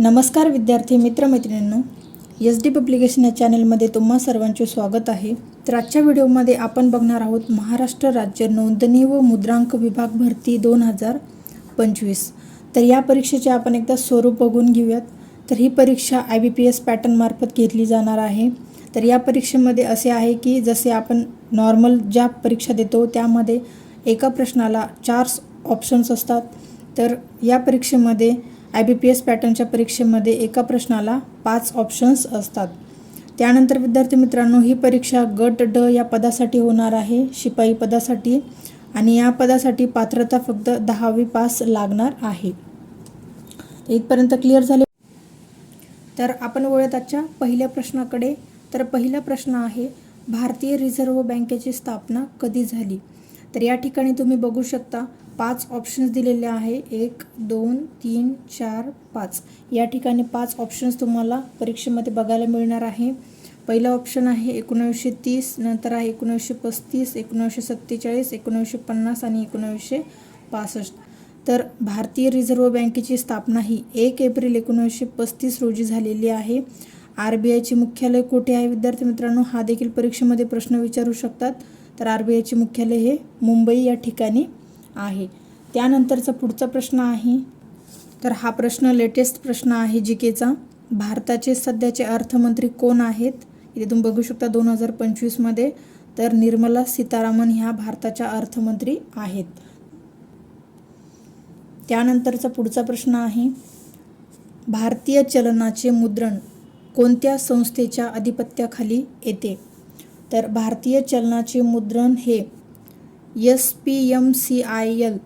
नमस्कार विद्यार्थी मित्रमैत्रिणींनो S D publication या चॅनलमध्ये तुम्हा सर्वांचे स्वागत आहे. तर आजच्या व्हिडिओमध्ये आपण बघणार आहोत महाराष्ट्र राज्य नोंदणी व मुद्रांक विभाग भरती दोन हजार पंचवीस. तर या परीक्षेचे आपण एकदा स्वरूप बघून घेऊयात. तर ही परीक्षा आय बी पी एस पॅटर्नमार्फत घेतली जाणार आहे. तर या परीक्षेमध्ये असे आहे की जसे आपण नॉर्मल ज्या परीक्षा देतो त्यामध्ये एका प्रश्नाला चार ऑप्शन्स असतात. तर या परीक्षेमध्ये आय बी पी एस पॅटर्नच्या परीक्षेमध्ये एका प्रश्नाला पाच ऑप्शन्स असतात. त्यानंतर विद्यार्थी मित्रांनो ही परीक्षा गट ड या पदासाठी होणार आहे शिपाई पदासाठी आणि या पदासाठी पात्रता फक्त दहावी पास लागणार आहे. इथपर्यंत क्लिअर झाले? तर आपण वळत आजच्या पहिल्या प्रश्नाकडे. तर पहिला प्रश्न आहे भारतीय रिझर्व्ह बँकेची स्थापना कधी झाली? तर या ठिकाणी तुम्ही बघू शकता पाच ऑप्शन्स दिलेले आहे. एक दोन तीन चार पाच. या ठिकाणी पाच ऑप्शन्स तुम्हाला परीक्षेमध्ये बघायला मिळणार आहे. पहिला ऑप्शन आहे एकोणावीसशे तीस नंतर आहे एकोणावीसशे पस्तीस एकोणावीसशे सत्तेचाळीस एकोणावीसशे पन्नास आणि एकोणावीसशे पासष्ट. तर भारतीय रिझर्व्ह बँकेची स्थापना ही एक एप्रिल एकोणीसशे पस्तीस रोजी झालेली आहे. आर बी आयचे मुख्यालय कुठे आहे? विद्यार्थी मित्रांनो हा देखील परीक्षेमध्ये प्रश्न विचारू शकतात. तर आर बी आयचे मुख्यालय हे मुंबई या ठिकाणी आहे. त्यानंतरचा पुढचा प्रश्न आहे. तर हा प्रश्न लेटेस्ट प्रश्न आहे जी केचा भारताचे सध्याचे अर्थमंत्री कोण आहेत? इथे तुम्ही बघू शकता दोन हजार पंचवीसमध्ये तर निर्मला सीतारामन ह्या भारताच्या अर्थमंत्री आहेत. त्यानंतरचा पुढचा प्रश्न आहे. भारतीय चलनाचे मुद्रण कोणत्या संस्थेच्या अधिपत्याखाली येते? तर भारतीय चलनाचे मुद्रण हे S P M C I L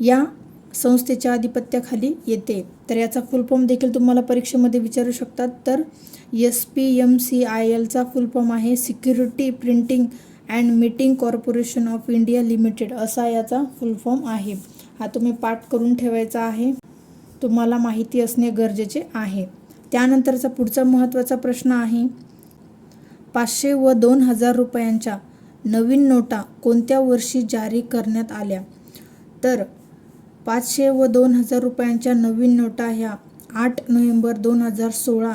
या संस्थेच्या अधिपत्याखाली येते. तर याचा फुल फॉर्म देखील तुम्हाला परीक्षेमध्ये विचारू शकतात. तर S P M C I एलचा full form आहे security printing and meeting corporation of India limited असा याचा फुल फॉर्म आहे. हा तुम्ही पाठ करून ठेवायचा आहे. तुम्हाला माहिती असणे गरजेचे आहे. त्यानंतरचा पुढचा महत्त्वाचा प्रश्न आहे पाचशे व दोन हजार रुपयांच्या नवीन नोटा कोणत्या वर्षी जारी करण्यात आल्या? तर पाचशे व दोन हजार रुपयांच्या नवीन नोटा ह्या आठ नोव्हेंबर दोन हजार सोळा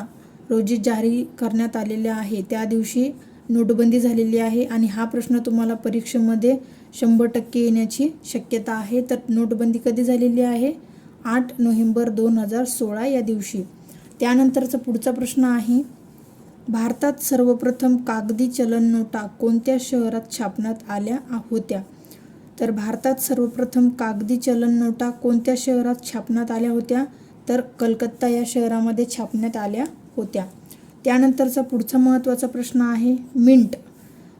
रोजी जारी करण्यात आलेल्या आहे त्या दिवशी नोटबंदी झालेली आहे आणि हा प्रश्न तुम्हाला परीक्षेमध्ये शंभर टक्के येण्याची शक्यता आहे. तर नोटबंदी कधी झालेली आहे? आठ नोव्हेंबर दोन हजार सोळा या दिवशी. त्यानंतरचा पुढचा प्रश्न आहे भारतात सर्वप्रथम कागदी चलन नोटा कोणत्या शहरात छापण्यात आल्या होत्या? तर भारतात सर्वप्रथम कागदी चलन नोटा कोणत्या शहरात छापण्यात आल्या होत्या? तर कलकत्ता या शहरामध्ये छापण्यात आल्या होत्या. त्यानंतरचा पुढचा महत्त्वाचा प्रश्न आहे मिंट.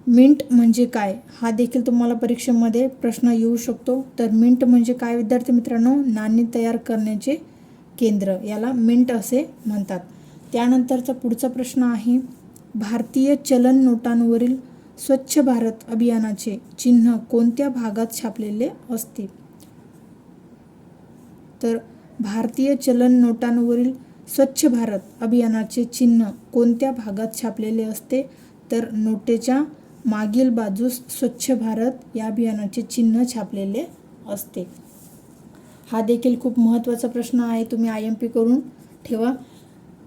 मिंट म्हणजे काय? हा देखील तुम्हाला परीक्षेमध्ये प्रश्न येऊ शकतो. तर मिंट म्हणजे काय? विद्यार्थी मित्रांनो नाणी तयार करण्याचे केंद्र. याला मिंट असे म्हणतात. त्यानंतरचा पुढचा प्रश्न आहे भारतीय चलन नोटांवरील स्वच्छ भारत अभियानाचे चिन्ह कोणत्या भागात छापलेले असते? तर भारतीय चलन नोटांवरील स्वच्छ भारत अभियानाचे चिन्ह कोणत्या भागात छापलेले असते? तर नोटेच्या मागील बाजूस स्वच्छ भारत या अभियानाचे चिन्ह छापलेले असते. हा देखील खूप महत्त्वाचा प्रश्न आहे तुम्ही आय एम पी करून ठेवा.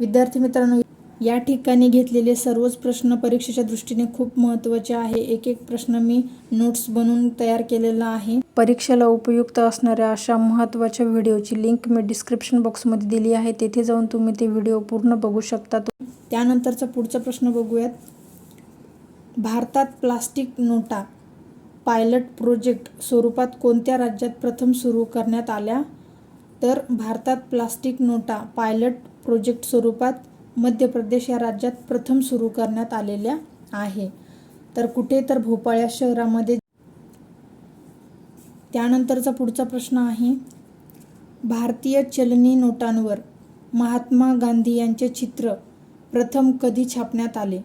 विद्यार्थी मित्रांनो या ठिकाणी घेतलेले सर्वच प्रश्न परीक्षेच्या दृष्टीने खूप महत्त्वाचे आहे. एक एक प्रश्न मी नोट्स बनवून तयार केलेला आहे. परीक्षेला उपयुक्त असणाऱ्या अशा महत्त्वाच्या व्हिडिओची लिंक मी डिस्क्रिप्शन बॉक्समध्ये दिली आहे. तेथे जाऊन तुम्ही ते व्हिडिओ पूर्ण बघू शकता. त्यानंतरचा पुढचा प्रश्न बघूयात. भारतात प्लास्टिक नोटा पायलट प्रोजेक्ट स्वरूपात कोणत्या राज्यात प्रथम सुरू करण्यात आल्या? तर भारतात प्लास्टिक नोटा पायलट प्रोजेक्ट स्वरूपात मध्य प्रदेश या राज्यात प्रथम सुरू करण्यात आलेल्या आहे. तर कुठे तर भोपाळ या शहरामध्ये त्यानंतरचा पुढचा प्रश्न आहे भारतीय चलनी नोटांवर महात्मा गांधी यांचे चित्र प्रथम कधी छापण्यात आले?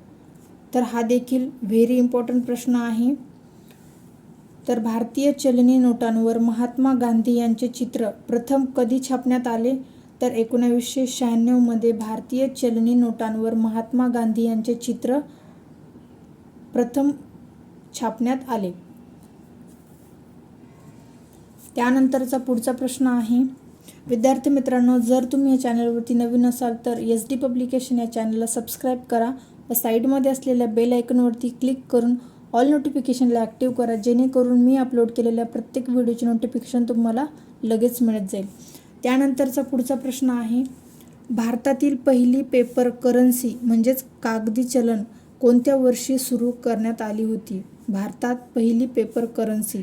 तर हा देखील व्हेरी इम्पॉर्टंट प्रश्न आहे. तर भारतीय चलनी नोटांवर महात्मा गांधी यांचे चित्र प्रथम कधी छापण्यात आले? तर एकोणावीसशे शहाण्णवमध्ये भारतीय चलनी नोटांवर महात्मा गांधी यांचे चित्र प्रथम छापण्यात आले. त्यानंतरचा पुढचा प्रश्न आहे. विद्यार्थी मित्रांनो जर तुम्ही या चॅनलवरती नवीन असाल तर एस डी पब्लिकेशन या चॅनलला सबस्क्राईब करा व साईडमध्ये असलेल्या बेल आयकॉनवरती क्लिक करून ऑल नोटिफिकेशनला ॲक्टिव्ह करा जेणेकरून मी अपलोड केलेल्या प्रत्येक व्हिडिओचे नोटिफिकेशन तुम्हाला लगेच मिळत जाईल. त्यानंतरचा पुढचा प्रश्न आहे भारतातील पहिली पेपर करन्सी म्हणजेच कागदी चलन कोणत्या वर्षी सुरू करण्यात आली होती? भारतात पहिली पेपर करन्सी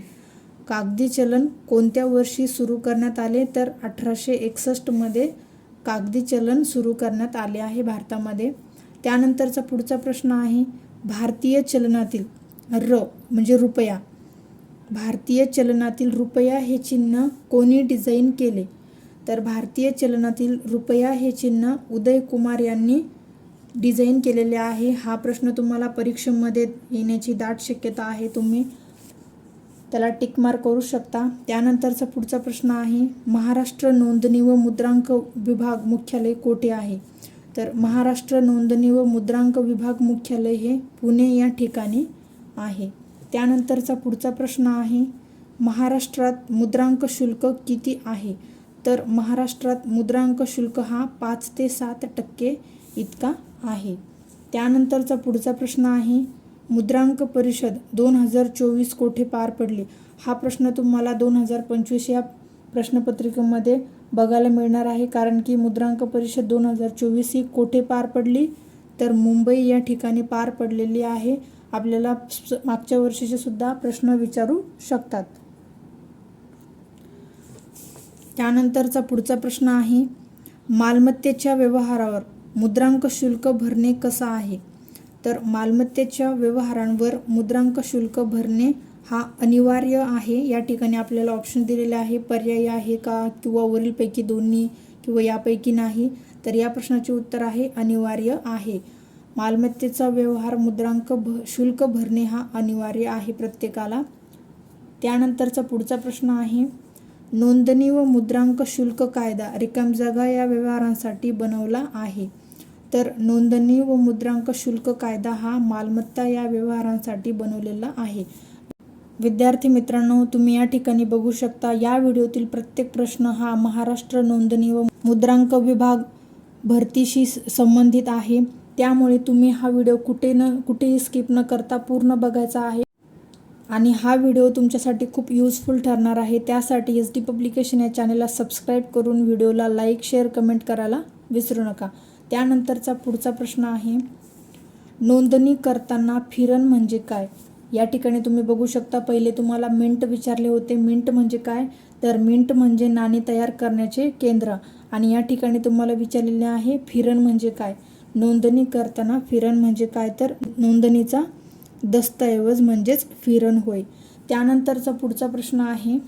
कागदी चलन कोणत्या वर्षी सुरू करण्यात आले? तर अठराशे एकसष्टमध्ये कागदी चलन सुरू करण्यात आले आहे भारतामध्ये. त्यानंतरचा पुढचा प्रश्न आहे भारतीय चलनातील र म्हणजे रुपया. भारतीय चलनातील रुपया हे चिन्ह कोणी डिझाईन केले? तर भारतीय चलनातील रुपया हे चिन्ह उदय कुमार यांनी डिझाईन केलेले आहे. हा प्रश्न तुम्हाला परीक्षेमध्ये येण्याची दाट शक्यता आहे. तुम्ही त्याला टिकमार करू शकता. त्यानंतरचा पुढचा प्रश्न आहे महाराष्ट्र नोंदणी व मुद्रांक विभाग मुख्यालय कोठे आहे? तर महाराष्ट्र नोंदणी व मुद्रांक विभाग मुख्यालय हे पुणे या ठिकाणी आहे. त्यानंतरचा पुढचा प्रश्न आहे महाराष्ट्रात मुद्रांक शुल्क किती आहे? तर महाराष्ट्रात मुद्रांक शुल्क हा पाच ते सात टक्के इतका आहे. त्यानंतरचा पुढचा प्रश्न आहे मुद्रांक परिषद दोन हजार चोवीस कोठे पार पडली? हा प्रश्न तुम्हाला दोन हजार पंचवीस या प्रश्नपत्रिकेमध्ये बघायला मिळणार आहे कारण की मुद्रांक परिषद दोन हजार चोवीस ही कोठे पार पडली? तर मुंबई या ठिकाणी पार पडलेली आहे. आपल्याला मागच्या वर्षीचे सुद्धा प्रश्न विचारू शकतात. त्यानंतरचा पुढचा प्रश्न आहे मालमत्तेच्या व्यवहारावर मुद्रांक शुल्क भरणे कसं आहे? तर मालमत्तेच्या व्यवहारांवर मुद्रांक शुल्क भरणे हा अनिवार्य आहे. या ठिकाणी आपल्याला ऑप्शन दिलेले आहे पर्याय आहे का? किंवा वरीलपैकी दोन्ही किंवा यापैकी नाही? तर या प्रश्नाचे उत्तर आहे अनिवार्य आहे. मालमत्तेचा व्यवहार मुद्रांक भ शुल्क भरणे हा अनिवार्य आहे प्रत्येकाला. त्यानंतरचा पुढचा प्रश्न आहे नोंदणी व मुद्रांक शुल्क कायदा रिकाम जागा या व्यवहारांसाठी बनवला आहे. तर नोंदणी व मुद्रांक शुल्क कायदा हा मालमत्ता या व्यवहारांसाठी बनवलेला आहे. विद्यार्थी मित्रांनो तुम्ही या ठिकाणी बघू शकता या व्हिडिओतील प्रत्येक प्रश्न हा महाराष्ट्र नोंदणी व मुद्रांक विभाग भरतीशी स- संबंधित आहे. त्यामुळे तुम्ही हा व्हिडिओ कुठे न कुठेही स्किप न करता पूर्ण बघायचा आहे. आणि हा व्हिडिओ तुमच्यासाठी खूप यूजफुल ठरणार आहे. त्यासाठी एस डी पब्लिकेशन या चॅनलला सबस्क्राईब करून व्हिडिओला लाईक शेअर कमेंट करायला विसरू नका. त्यानंतरचा पुढचा प्रश्न आहे नोंदणी करताना फिरण म्हणजे काय? या ठिकाणी तुम्ही बघू शकता पहिले तुम्हाला मिंट विचारले होते. मिंट म्हणजे काय? तर मिंट म्हणजे नाणी तयार करण्याचे केंद्र. आणि या ठिकाणी तुम्हाला विचारलेले आहे फिरण म्हणजे काय? नोंदणी करताना फिरण म्हणजे काय? तर नोंदणीचा दस्तऐवज म्हणजेच फिरण होय. त्यानंतरचा पुढचा प्रश्न आहे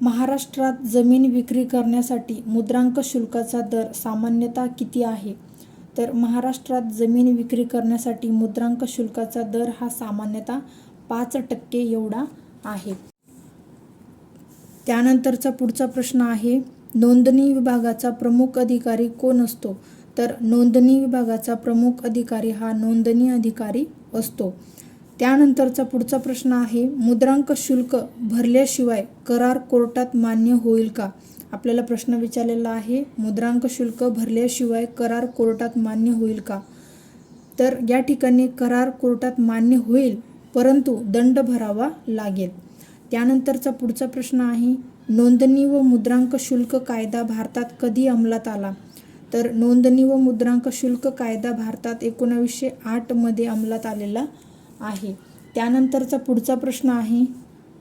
महाराष्ट्रात जमीन विक्री करण्यासाठी मुद्रांक शुल्काचा दर सामान्यतः किती आहे? तर महाराष्ट्रात जमीन विक्री करण्यासाठी मुद्रांक शुल्काचा दर हा सामान्यतः पाच टक्के एवढा आहे. त्यानंतरचा पुढचा प्रश्न आहे नोंदणी विभागाचा प्रमुख अधिकारी कोण असतो? तर नोंदणी विभागाचा प्रमुख अधिकारी हा नोंदणी अधिकारी असतो. त्यानंतरचा पुढचा प्रश्न आहे मुद्रांक शुल्क भरल्याशिवाय करार कोर्टात मान्य होईल का? आपल्याला प्रश्न विचारलेला आहे मुद्रांक शुल्क भरल्याशिवाय करार कोर्टात मान्य होईल का? तर या ठिकाणी करार कोर्टात मान्य होईल परंतु दंड भरावा लागेल. त्यानंतरचा पुढचा प्रश्न आहे नोंदणी व मुद्रांक शुल्क कायदा भारतात कधी अंमलात आला? तर नोंदणी व मुद्रांक शुल्क कायदा भारतात एकोणावीसशे आठमध्ये अंमलात आलेला आहे. त्यानंतरचा पुढचा प्रश्न आहे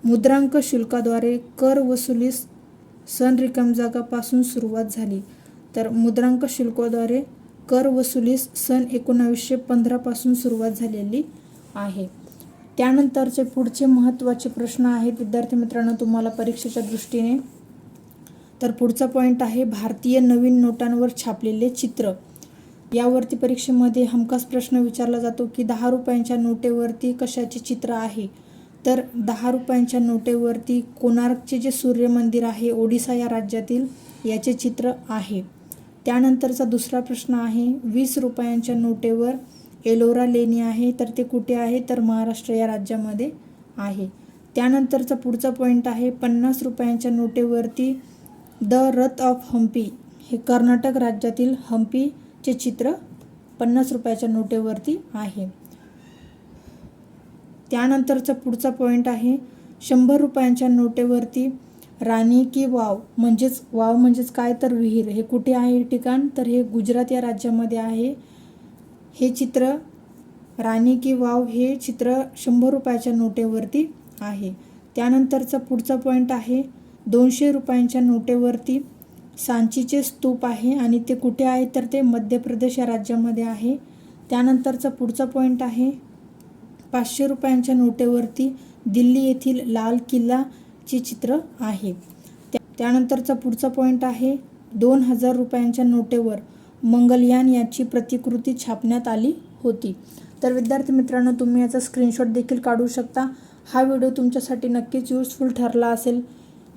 मुद्रांक शुल्काद्वारे कर वसुलीस सन रिकामजागापासून सुरुवात झाली. तर मुद्रांक शुल्काद्वारे कर वसुलीस सन एकोणावीसशे पंधरापासून सुरुवात झालेली आहे. त्यानंतरचे पुढचे महत्त्वाचे प्रश्न आहेत. विद्यार्थी मित्रांनो तुम्हाला परीक्षेच्या दृष्टीने तर पुढचा पॉईंट आहे भारतीय नवीन नोटांवर छापलेले चित्र. यावरती परीक्षेमध्ये हमखास प्रश्न विचारला जातो की दहा रुपयांच्या नोटेवरती कशाचे चित्र आहे? तर दहा रुपयांच्या नोटेवरती कोणार्कचे जे सूर्य मंदिर आहे ओडिसा या राज्यातील याचे चित्र आहे. त्यानंतरचा दुसरा प्रश्न आहे वीस रुपयांच्या नोटेवर एलोरा लेणी आहे तर ते कुठे आहे? तर महाराष्ट्र या राज्यामध्ये आहे. त्यानंतरचा पुढचा पॉईंट आहे पन्नास रुपयांच्या नोटेवरती द रथ ऑफ हम्पी हे कर्नाटक राज्यातील हम्पीचे चित्र पन्नास रुपयाच्या नोटेवरती आहे. त्यानंतरचा पुढचा पॉईंट आहे शंभर रुपयांच्या नोटेवरती राणी की वाव म्हणजेच वाव म्हणजेच काय तर विहीर हे कुठे आहे हे ठिकाण? तर हे गुजरात या राज्यामध्ये आहे. हे चित्र राणी की वाव हे चित्र शंभर रुपयाच्या नोटेवरती आहे. त्यानंतरचा पुढचा पॉईंट आहे दोनशे रुपयांच्या नोटेवरती सांचीचे स्तूप आहे आणि ते कुठे आहे तर ते मध्य प्रदेश या राज्यामध्ये आहे. त्यानंतरचा पुढचा पॉईंट आहे. पाचशे रुपयांच्या नोटेवरती दिल्ली येथील लाल किल्लाचे चित्र आहे. त्यानंतरचा पुढचा पॉईंट आहे. दोन हजार रुपयांच्या नोटेवर मंगलयान याची प्रतिकृती छापण्यात आली होती. तर विद्यार्थी मित्रांनो तुम्ही याचा स्क्रीनशॉट देखील काढू शकता. हा व्हिडिओ तुमच्यासाठी नक्कीच युजफुल ठरला असेल.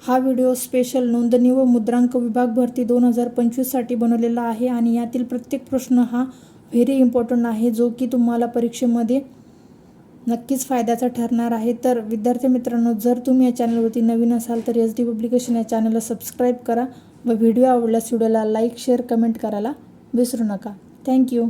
हा व्हिडिओ स्पेशल नोंदणी व मुद्रांक विभाग भरती दोन हजार पंचवीससाठी बनवलेला आहे आणि यातील प्रत्येक प्रश्न हा व्हेरी इम्पॉर्टंट आहे जो की तुम्हाला परीक्षेमध्ये नक्कीच फायद्याचा ठरणार आहे. तर विद्यार्थी मित्रांनो जर तुम्ही या चॅनलवरती नवीन असाल तर एस डी पब्लिकेशन या चॅनलला सबस्क्राईब करा व व्हिडिओ आवडल्यास व्हिडिओला लाईक शेअर कमेंट करायला विसरू नका. थँक्यू